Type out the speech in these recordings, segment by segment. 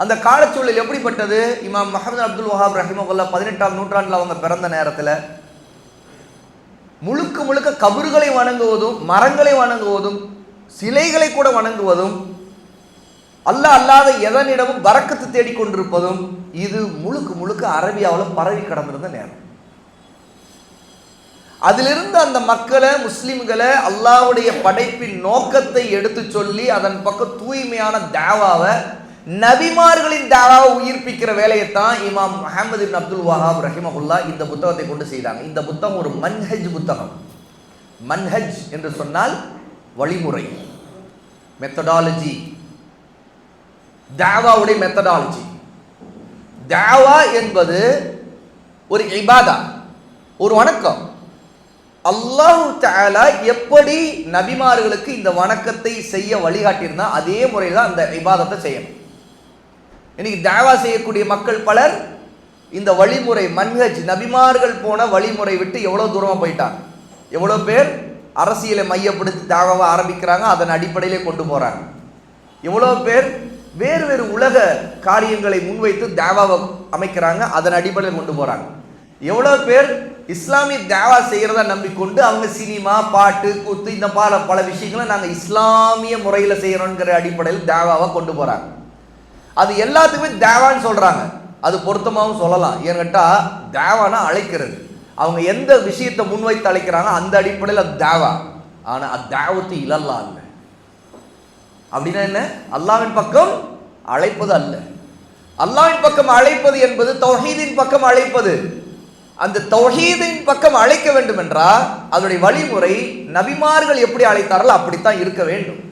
அந்த காலச்சூழல் எப்படிப்பட்டது? இமாம் மஹமது அப்துல் வஹாப் ரஹிமகுல்லா பதினெட்டாம் நூற்றாண்டில் அவங்க பிறந்த நேரத்தில் முழுக்க முழுக்க கபறுகளை வணங்குவதும் மரங்களை வணங்குவதும் சிலைகளை கூட வணங்குவதும் அல்லாஹ் அல்லாத எதனிடமும் வரக்கத்து தேடிக்கொண்டிருப்பதும் இது முழுக்க முழுக்க அரபியாவில் பரவி கடந்திருந்த நேரம். அதிலிருந்து அந்த மக்களை முஸ்லிம்களை அல்லாவுடைய படைப்பின் நோக்கத்தை எடுத்து சொல்லி அதன் பக்கம் தூய்மையான தேவாவை நபிமார்களின் தாவாவை உயிர்ப்பிக்கிற வேலையைத்தான் இமாம் முஹம்மது இப்னு அப்துல் வஹாப் ரஹிமகுல்லா இந்த புத்தகத்தை கொண்டு செய்தாங்க. இந்த புத்தகம் ஒரு மன்ஹஜ் புத்தகம். மன்ஹஜ் என்று சொன்னால் வழிமுறை மெத்தடாலஜி தாவாவுடைய மெத்தடாலஜி தாவா என்பது ஒரு இபாதா ஒரு வணக்கம். அல்லாஹு தாலா எப்படி நபிமார்களுக்கு இந்த வணக்கத்தை செய்ய வழிகாட்டியிருந்தா அதே முறையில் தான் அந்த இபாதத்தை செய்யணும். இன்னைக்கு தாவா செய்யக்கூடிய மக்கள் பலர் இந்த வழிமுறை மன்ஹஜ் நபிமார்கள் போன வழிமுறை விட்டு எவ்வளோ தூரமாக போயிட்டாங்க? எவ்வளோ பேர் அரசியலை மையப்படுத்தி தாவாவை ஆரம்பிக்கிறாங்க அதன் அடிப்படையிலே கொண்டு போகிறாங்க எவ்வளோ பேர் வேறு வேறு உலக காரியங்களை முன்வைத்து தேவாவை அமைக்கிறாங்க அதன் அடிப்படையில் கொண்டு போகிறாங்க எவ்வளோ பேர் இஸ்லாமிய தேவா செய்கிறத நம்பிக்கொண்டு அவங்க சினிமா பாட்டு கூத்து இந்த பல பல விஷயங்களை நாங்கள் இஸ்லாமிய முறையில் செய்கிறோங்கிற அடிப்படையில் தேவாவை கொண்டு போகிறாங்க அது எல்லாத்துக்குமே தேவான்னு சொல்கிறாங்க அது பொருத்தமாகவும் சொல்லலாம். ஏன்னு கேட்டால் தேவானா அழைக்கிறது. அவங்க எந்த விஷயத்தை முன்வைத்து அழைக்கிறாங்க அந்த அடிப்படையில் அது தேவா. ஆனால் அது தேவத்து இலல்லா இல்லை அப்படின்னா என்ன? அல்லாவின் பக்கம் அழைப்பது அல்ல. அல்லாவின் பக்கம் அழைப்பது என்பது தொஹீதின் பக்கம் அழைப்பது. அந்த தொஹீதின் பக்கம் அழைக்க வேண்டும் என்றால் அதனுடைய வழிமுறை நபிமார்கள் எப்படி அழைத்தார்கள் அப்படித்தான் இருக்க வேண்டும்.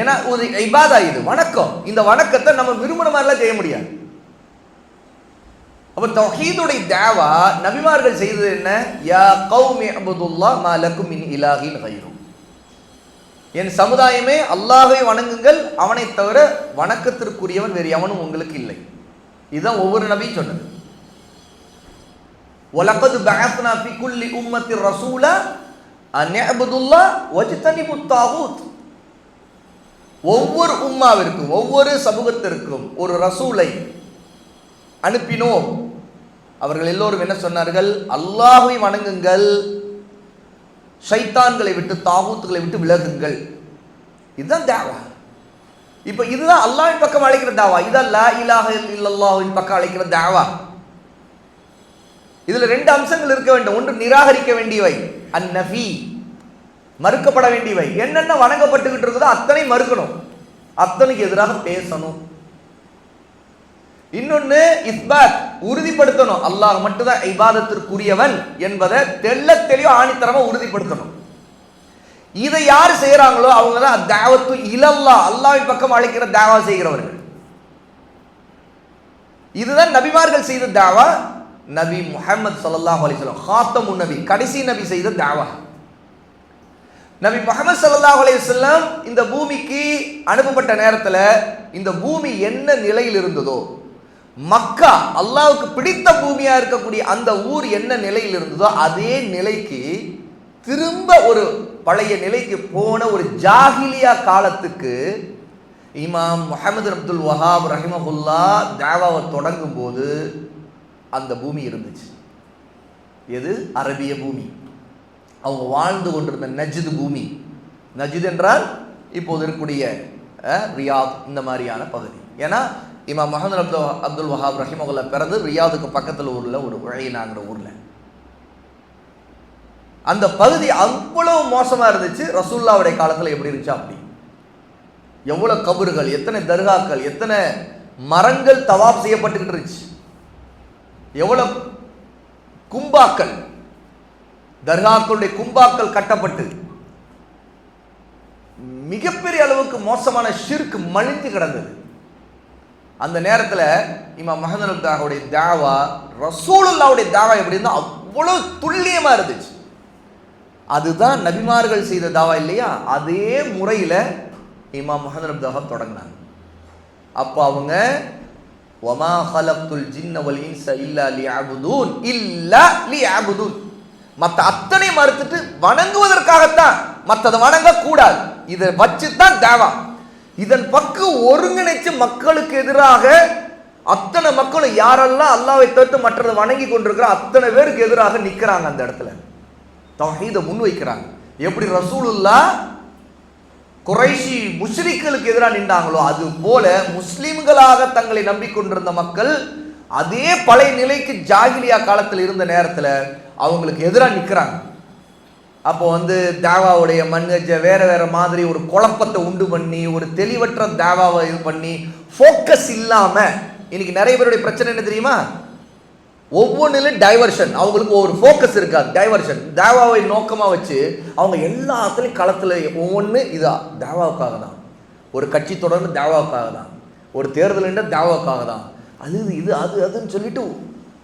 ஏன்னா ஒரு இபாதா இது வணக்கம். இந்த வணக்கத்தை நம்ம விரும்புற மாதிரிலாம் செய்ய முடியாது. அப்ப தௌஹீதுடைய தேவா நபிமார்கள் செய்தது என்ன? யா கௌமி அபுதுல்லா மாலக்கும் இன் மின் இலாஹின் என் சமுதாயமே அல்லாஹை வணங்குங்கள் அவனை தவிர வணக்கத்திற்குரியவன் வேறு எவனும் உங்களுக்கு இல்லை. இதுதான் ஒவ்வொரு நபியும் சொன்னது. ஒலகது பஅத்னா ஃபி குல்லி உம்மத்தி ரசூல அன் இஅ்புதுல்லாஹ் வஜ்தனிபுத் தாகூத். ஒவ்வொரு உம்மாவிற்கும் ஒவ்வொரு சமூகத்திற்கும் ஒரு ரசூலை அனுப்பினோம். அவர்கள் எல்லோரும் என்ன சொன்னார்கள்? அல்லாஹை வணங்குங்கள். ஷைத்தான்களை விட்டு தாகூத்துகளை விட்டு விலகுங்கள். இதுதான் தேவா. இப்போ இதுதான் அல்லாவின் பக்கம் அழைக்கிற தாவா. இதான் லா இலாஹ பக்கம் அழைக்கிற தாவா. இதுல ரெண்டு அம்சங்கள் இருக்க வேண்டும். ஒன்று நிராகரிக்க வேண்டியவை. அந்நபி. மறுக்கப்பட வேண்டியவை. என்னென்ன வணங்கப்பட்டுக்கிட்டு இருக்குதோ அத்தனை மறுக்கணும். அத்தனைக்கு எதிராக பேசணும். இன்னொன்னு இஸ்பாத் உறுதிப்படுத்தணும். அல்லாஹ் மட்டும்தான் இபாதத்திற்குரியவன் என்பதை தெல்ல தெளிவா ஆணித்தரமா உறுதிப்படுத்தணும். இதை யார் செய்யறாங்களோ அவங்க தான் தேவத்து இலல்லா அல்லாவின் பக்கம் அழைக்கிற தேவா செய்கிறவர்கள். இதுதான் நபிமார்கள் செய்த தாவா நபி முஹம்மது சல்லாஹ் அலைஹி வஸல்லம் நபி கடைசி நபி செய்த தாவா. நபி முகமது சல்லா அலைஹி இந்த பூமிக்கு அனுப்பப்பட்ட நேரத்தில் இந்த பூமி என்ன நிலையில் இருந்ததோ மக்கா அல்லாவுக்கு பிடித்த பூமியா இருக்கக்கூடிய அந்த ஊர் என்ன நிலையில் இருந்ததோ அதே நிலைக்கு திரும்ப ஒரு பழைய நிலைக்கு போன ஒரு ஜாகிலியா காலத்துக்கு இமாம் முகமது அப்துல் வஹாப் ரஹிமஹுல்லா தேவாவை தொடங்கும் போது அந்த பூமி இருந்துச்சு. எது? அரபிய பூமி. அவங்க வாழ்ந்து கொண்டிருந்த நஜிது பூமி. நஜித் என்றால் இப்போது இருக்கக்கூடிய ரியாத் இந்த மாதிரியான பகுதி. ஏன்னா இமாம் மஹமது அப்து அப்துல் வஹாப் ரஹிமகுல்லா பிறந்து ரியாதுக்கு பக்கத்தில் ஊரில் ஒரு உழையினாங்கிற ஊரில். அந்த பகுதி அவ்வளவு மோசமாக இருந்துச்சு ரசூல்லாவுடைய காலத்தில் எப்படி இருந்துச்சு அப்படி. எவ்வளோ கபறுகள் எத்தனை தர்காக்கள் எத்தனை மரங்கள் தவாப் செய்யப்பட்டுக்கிட்டு இருந்துச்சு. எவ்வளோ கும்பாக்கள் தர்காக்களுடைய கும்பாக்கள் கட்டப்பட்டு மிகப்பெரிய அளவுக்கு மோசமான ஷிர்க் மலிந்து கிடந்தது. அந்த நேரத்தில் இமாம் மஹமதுல்லாவுடைய தாவா ரசூலுல்லாவுடைய தாவா எப்படி இருந்தால் அவ்வளோ துல்லியமாக இருந்துச்சு. அதுதான் நபிமார்கள் செய்த தாவா இல்லையா? அதே முறையில் இமாம் முகமது தாவா தொடங்கினாங்க. அப்போ அவங்க ஒமா ஹலப்துல் ஜின்னவல் இன்ச இல்லா லியஅபுதூன் இல்லா லியஅபுதூன் மற்ற அத்தனை மறுத்துட்டு வணங்குவதற்காகத்தான் மற்றதை வணங்கக்கூடாது. இதை வச்சு தான் தேவா. இதன் பக்கம் ஒருங்கிணைச்சு மக்களுக்கு எதிராக அத்தனை மக்களும் யாரெல்லாம் அல்லாவை தவிர்த்து மற்றதை வணங்கி கொண்டிருக்கிற அத்தனை பேருக்கு எதிராக நிற்கிறாங்க அந்த இடத்துல. தௌஹீதை முன்வைக்கிறாங்க. எப்படி ரசூலுல்லா குறைஷி முஸ்லிம்களுக்கு எதிராக நின்றாங்களோ அது போல முஸ்லிம்களாக தங்களை நம்பிக்கொண்டிருந்த மக்கள் அதே பழைய நிலைக்கு ஜாகிலியா காலத்தில் இருந்த நேரத்தில் அவங்களுக்கு எதிராக நிற்கிறாங்க அப்போ வந்து தேவாவுடைய மண்கஜை வேற வேற மாதிரி ஒரு குழப்பத்தை உண்டு பண்ணி ஒரு தெளிவற்ற தேவாவை இது பண்ணி ஃபோக்கஸ் இல்லாமல் இன்னைக்கு நிறைய பேருடைய பிரச்சனை என்ன தெரியுமா? ஒவ்வொன்றிலும் டைவர்ஷன் அவங்களுக்கு ஒரு ஃபோக்கஸ் இருக்காது டைவர்ஷன் தேவாவை நோக்கமாக வச்சு அவங்க எல்லாத்துலேயும் களத்தில் ஒவ்வொன்று இதா தேவாவுக்காக தான் ஒரு கட்சி தொடர்ந்து தேவாவுக்காக தான் ஒரு தேர்தல் தேவாவுக்காக தான் அது இது, இது அது அதுன்னு சொல்லிட்டு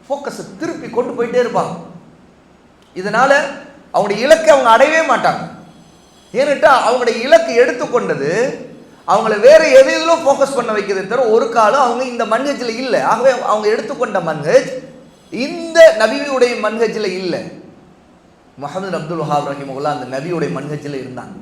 ஃபோக்கஸை திருப்பி கொண்டு போயிட்டே இருப்பாங்க இதனால அவங்களுடைய இலக்கை அவங்க அடையவே மாட்டாங்க. ஏன்னுட்டா அவங்களுடைய இலக்கு எடுத்துக்கொண்டது அவங்கள வேற எது எதிலும் ஃபோக்கஸ் பண்ண வைக்கிறதே தவிர ஒரு காலம் அவங்க இந்த மன்ஹஜில் இல்லை. ஆகவே அவங்க எடுத்துக்கொண்ட மன்ஹஜ் இந்த நபியுடைய மன்ஹஜில் இல்லை. முகமது அப்துல் வஹாப் ரஹிமுல்லா அந்த நபியுடைய மன்ஹஜில் இருந்தாங்க.